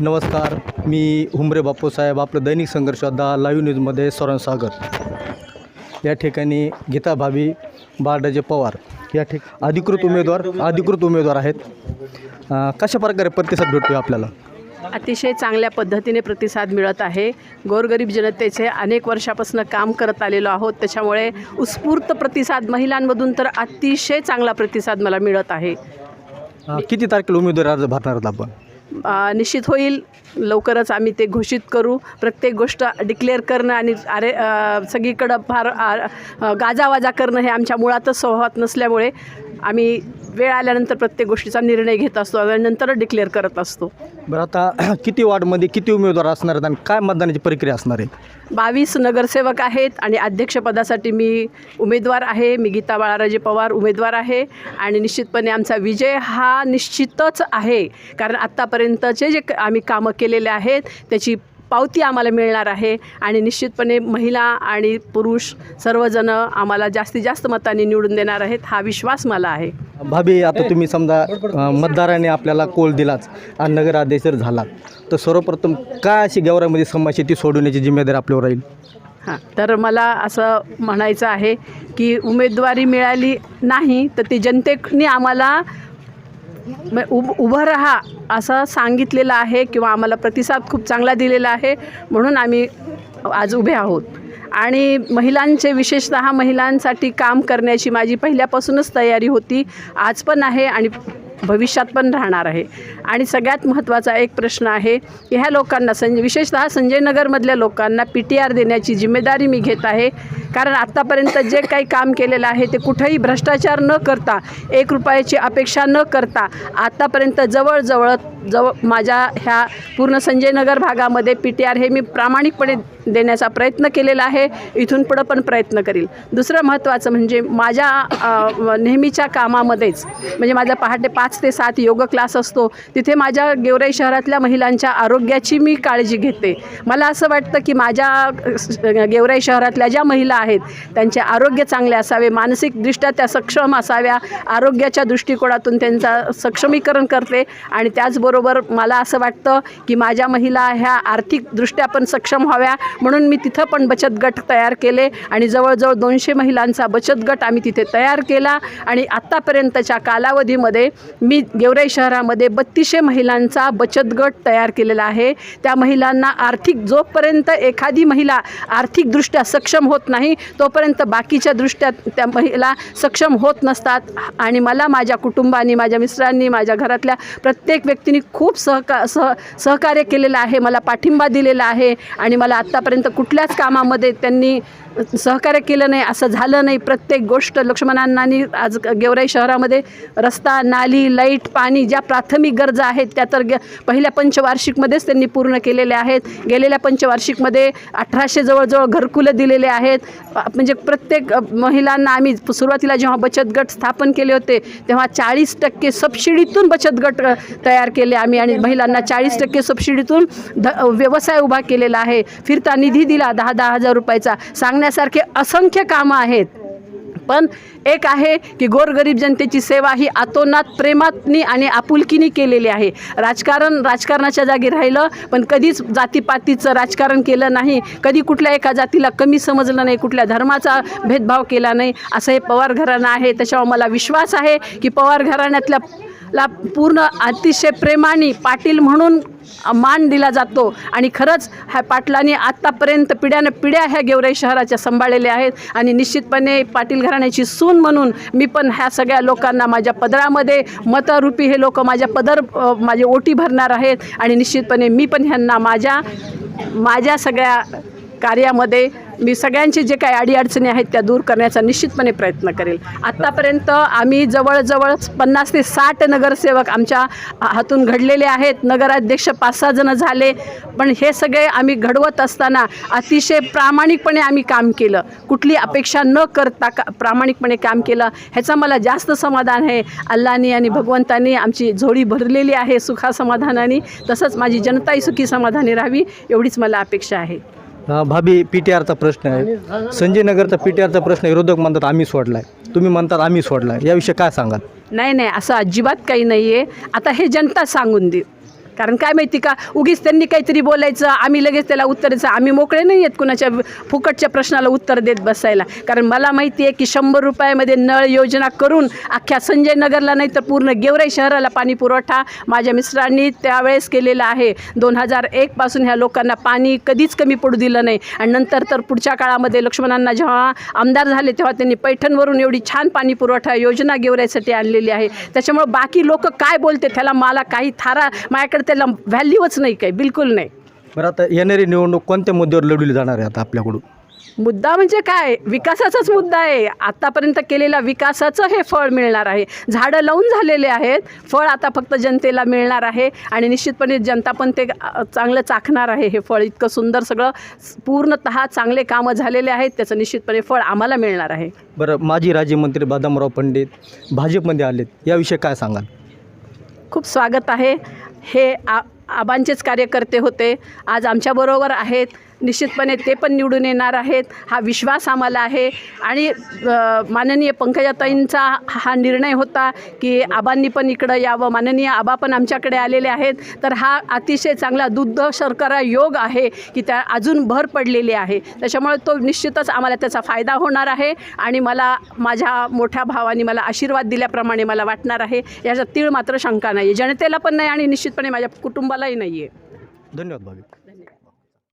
नमस्कार मी हुंबरे बापूसाहेब आपलं दैनिक संघर्ष योद्धा लाईव्ह न्यूजमध्ये सरण सागर. या ठिकाणी गीता भाभी बाळराजे पवार या ठिक अधिकृत उमेदवार अधिकृत उमेदवार आहेत. कशा प्रकारे प्रतिसाद भेटतो आपल्याला? अतिशय चांगल्या पद्धतीने प्रतिसाद मिळत आहे. गोरगरीब जनतेचे अनेक वर्षापासून काम करत आलेलो आहोत. त्याच्यामुळे उत्स्फूर्त प्रतिसाद महिलांमधून तर अतिशय चांगला प्रतिसाद मला मिळत आहे. किती तारखेला उमेदवारी अर्ज भरणार आहोत आपण? निश्चित होईल. लवकरच आम्ही ते घोषित करू. प्रत्येक गोष्ट डिक्लेअर करणं आणि अरे सगळीकडं फार आ- गाजावाजा करणं हे आमच्या मुळातच स्वभावात नसल्यामुळे आम्ही वेळ आल्यानंतर प्रत्येक गोष्टीचा निर्णय घेत असतो नंतर डिक्लेअर करत असतो. बरं आता किती वार्डमध्ये किती उमेदवार असणार आहेत आणि काय मतदानाची प्रक्रिया असणार आहे? बावीस नगरसेवक आहेत आणि अध्यक्षपदासाठी मी उमेदवार आहे. मी गीता बाळाराजे पवार उमेदवार आहे आणि निश्चितपणे आमचा विजय हा निश्चितच आहे. कारण आत्तापर्यंतचे जे आम्ही कामं केलेले आहेत त्याची पावती आम्हाला मिळणार आहे. आणि निश्चितपणे महिला आणि पुरुष सर्वजण आम्हाला जास्तीत जास्त मतांनी निवडून देणार आहेत हा विश्वास मला आहे. भाभी आता तुम्ही समजा अं, मतदाराने आपल्याला कोल दिलाच आणि नगराध्यक्ष जर झालात. तर सर्वप्रथम काय अशी गेवरामध्ये समस्या आहे ती सोडवण्याची जिम्मेदारी आपल्यावर राहील? हां तर मला असं म्हणायचं आहे की उमेदवारी मिळाली नाही तर ती जनतेने आम्हाला उभ उभं राहा असं सांगितलेलं आहे किंवा आम्हाला प्रतिसाद खूप चांगला दिलेला आहे म्हणून आम्ही आज उभे आहोत. आणि महिलांचे विशेषतः महिलांसाठी काम करण्याची माझी पहिल्यापासूनच तयारी होती. आज पण आहे आणि भविष्यात पण राहणार आहे. आणि सगळ्यात महत्त्वाचा एक प्रश्न आहे की ह्या लोकांना संज विशेषतः संजय नगरमधल्या लोकांना पी टी आर देण्याची जिम्मेदारी मी घेत आहे. कारण आत्तापर्यंत जे काही काम केलेलं आहे ते कुठंही भ्रष्टाचार न करता एक रुपयाची अपेक्षा न करता आत्तापर्यंत जवळजवळ जवळ माझ्या ह्या पूर्ण संजय नगर भागामध्ये पी टी आर हे मी प्रामाणिकपणे देण्याचा प्रयत्न केलेला आहे इथून पुढं पण प्रयत्न करील. दुसरं महत्त्वाचं म्हणजे माझ्या नेहमीच्या कामामध्येच म्हणजे माझा पहाटे पाच ते सात योग क्लास असतो तिथे माझ्या गेवराई शहरातल्या महिलांच्या आरोग्याची मी काळजी घेते. मला असं वाटतं की माझ्या गेवराई शहरातल्या ज्या महिला आहेत. त्यांचे आरोग्य चांगले असावे मानसिकदृष्ट्या त्या सक्षम असाव्या आरोग्याच्या दृष्टिकोनातून त्यांचा सक्षमीकरण करते. आणि त्याचबरोबर मला असं वाटतं की माझ्या महिला ह्या आर्थिकदृष्ट्या पण सक्षम व्हाव्या. म्हणून मी तिथं पण बचत गट तयार केले आणि जवळजवळ दोनशे महिलांचा बचत गट आम्ही तिथे तयार केला. आणि आत्तापर्यंतच्या कालावधीमध्ये मी गेवराई शहरामध्ये बत्तीसशे महिलांचा बचत गट तयार केलेला आहे. त्या महिलांना आर्थिक जोपर्यंत एखादी महिला आर्थिकदृष्ट्या सक्षम होत नाही तोपर्यंत बाकीच्या दृष्ट्या त्या महिला सक्षम होत नसतात. आणि मला माझ्या कुटुंबाने माझ्या मिस्टरांनी माझ्या घरातल्या प्रत्येक व्यक्तीने खूप सहका सह सहकार्य केलेलं आहे. मला पाठिंबा दिलेला आहे. आणि मला आत्तापर्यंत कुठल्याच कामामध्ये त्यांनी सहकार्य केलं नाही असं झालं नाही. प्रत्येक गोष्ट लक्ष्मणांनी आज गेवराई शहरामध्ये रस्ता नाली लाइट पाणी ज्या प्राथमिक गरजा आहेत त्या तर गे पहिल्या पंचवार्षिकमध्येच त्यांनी पूर्ण केलेल्या आहेत. गेलेल्या पंचवार्षिकमध्ये अठराशे जवळजवळ घरकुलं दिलेले आहेत. म्हणजे प्रत्येक महिलांना आम्ही सुरुवातीला जेव्हा बचत गट स्थापन केले होते तेव्हा चाळीस टक्के सबसिडीतून बचत गट तयार केले आम्ही आणि महिलांना चाळीस टक्के सबसिडीतून ध व्यवसाय उभा केलेला आहे. फिरता निधी दिला दहा दहा हजार रुपयाचा. सांगण्यासारखे असंख्य कामं आहेत. पण एक आहे की गोरगरीब जनतेची सेवा ही आतोनात प्रेमातनी आणि आपुलकीनी केलेली आहे. राजकारण राजकारणाच्या जागी राहिलं पण कधीच जातीपातीचं राजकारण केलं नाही. कधी कुठल्या एका जातीला कमी समजलं नाही कुठल्या धर्माचा भेदभाव केला नाही असं हे पवार घराणं आहे. त्याच्यावर मला विश्वास आहे की पवार घराण्यातल्या ला पूर्ण अतिशय प्रेमाने पाटील म्हणून मान दिला जातो. आणि खरंच ह्या पाटलांनी आत्तापर्यंत पिढ्यानं पिढ्या ह्या गेवराई शहराच्या सांभाळलेल्या आहेत. आणि निश्चितपणे पाटील घराण्याची सून म्हणून मी पण ह्या सगळ्या लोकांना माझ्या पदरामध्ये मतरूपी हे लोक माझ्या पदर माझे ओटी भरणार आहेत. आणि निश्चितपणे मी पण ह्यांना माझ्या माझ्या सगळ्या कार्यामध्ये मी सगळ्यांचे जे काही अडीअडचणी आहेत त्या दूर करण्याचा निश्चितपणे प्रयत्न करेल. आत्तापर्यंत आम्ही जवळजवळ पन्नास ते साठ नगरसेवक आमच्या हातून घडलेले आहेत. नगराध्यक्ष पाच सहा जणं झाले. पण हे सगळे आम्ही घडवत असताना अतिशय प्रामाणिकपणे आम्ही काम केलं. कुठली अपेक्षा न करता का प्रामाणिकपणे काम केलं ह्याचं मला जास्त समाधान आहे. अल्लानी आणि भगवंतांनी आमची झोळी भरलेली आहे सुखा समाधानाने तसंच माझी जनताही सुखी समाधानी राहावी एवढीच मला अपेक्षा आहे. भाभी पी टी आरचा प्रश्न आहे. संजय नगरचा पी टी आरचा प्रश्न विरोधक म्हणतात आम्ही सोडला आहे तुम्ही म्हणतात आम्ही सोडला आहे याविषयी काय सांगाल? नाही नाही असं अजिबात काही नाही आहे आता हे जनता सांगून दे कारण काय माहिती का उगीच त्यांनी काहीतरी बोलायचं आम्ही लगेच त्याला उत्तर द्यायचं. आम्ही मोकळे नाही आहेत कुणाच्या फुकटच्या प्रश्नाला उत्तर देत बसायला. कारण मला माहिती आहे की शंभर रुपयामध्ये नळ योजना करून अख्ख्या संजय नगरला नाही तर पूर्ण गेवराई शहराला पाणी पुरवठा माझ्या मिस्टरांनी त्यावेळेस केलेला आहे. दोन हजार एकपासून ह्या लोकांना पाणी कधीच कमी पडू दिलं नाही. आणि नंतर तर पुढच्या काळामध्ये लक्ष्मणांना जेव्हा आमदार झाले तेव्हा त्यांनी पैठणवरून एवढी छान पाणी पुरवठा योजना गेवराईसाठी आणलेली आहे. त्याच्यामुळे बाकी लोक काय बोलते त्याला मला काही थारा माझ्याकडे त्याला व्हॅल्यूच नाही काही बिलकुल नाही. बरं आता येणारी निवडणूक कोणत्या मुद्द्यावर लढवली जाणार आहे आता आपल्याकडून? मुद्दा म्हणजे काय? विकासाचाच मुद्दा आहे. आत्तापर्यंत केलेल्या विकासाचं हे फळ मिळणार आहे. झाडं लावून झालेले आहेत. फळ आता फक्त जनतेला मिळणार आहे आणि निश्चितपणे जनता पण ते चांगलं चाखणार आहे. हे फळ इतकं सुंदर सगळं पूर्णतः चांगले कामं झालेले आहेत. त्याचं निश्चितपणे फळ आम्हाला मिळणार आहे. बरं माजी राज्यमंत्री बादामराव पंडित भाजपमध्ये आलेत. याविषयी काय सांगाल? खूप स्वागत आहे. हे आ आबांचेच कार्यकर्ते होते. आज आमच्याबरोबर आहेत निश्चितपणे ते पण निवडून येणार आहेत. हा विश्वास आम्हाला आहे. आणि माननीय पंकजाताईंचा हा निर्णय होता की आबांनी पण इकडं यावं. माननीय आबा पण आमच्याकडे आलेले आहेत. तर हा अतिशय चांगला दुग्ध शर्करा योग आहे की त्या अजून भर पडलेली आहे. त्याच्यामुळे तो निश्चितच आम्हाला त्याचा फायदा होणार आहे. आणि मला माझ्या मोठ्या भावाने मला आशीर्वाद दिल्याप्रमाणे मला वाटणार आहे. याचा तीळ मात्र शंका नाही आहे जनतेला पण नाही आणि निश्चितपणे माझ्या कुटुंबालाही नाही आहे धन्यवाद भाविक.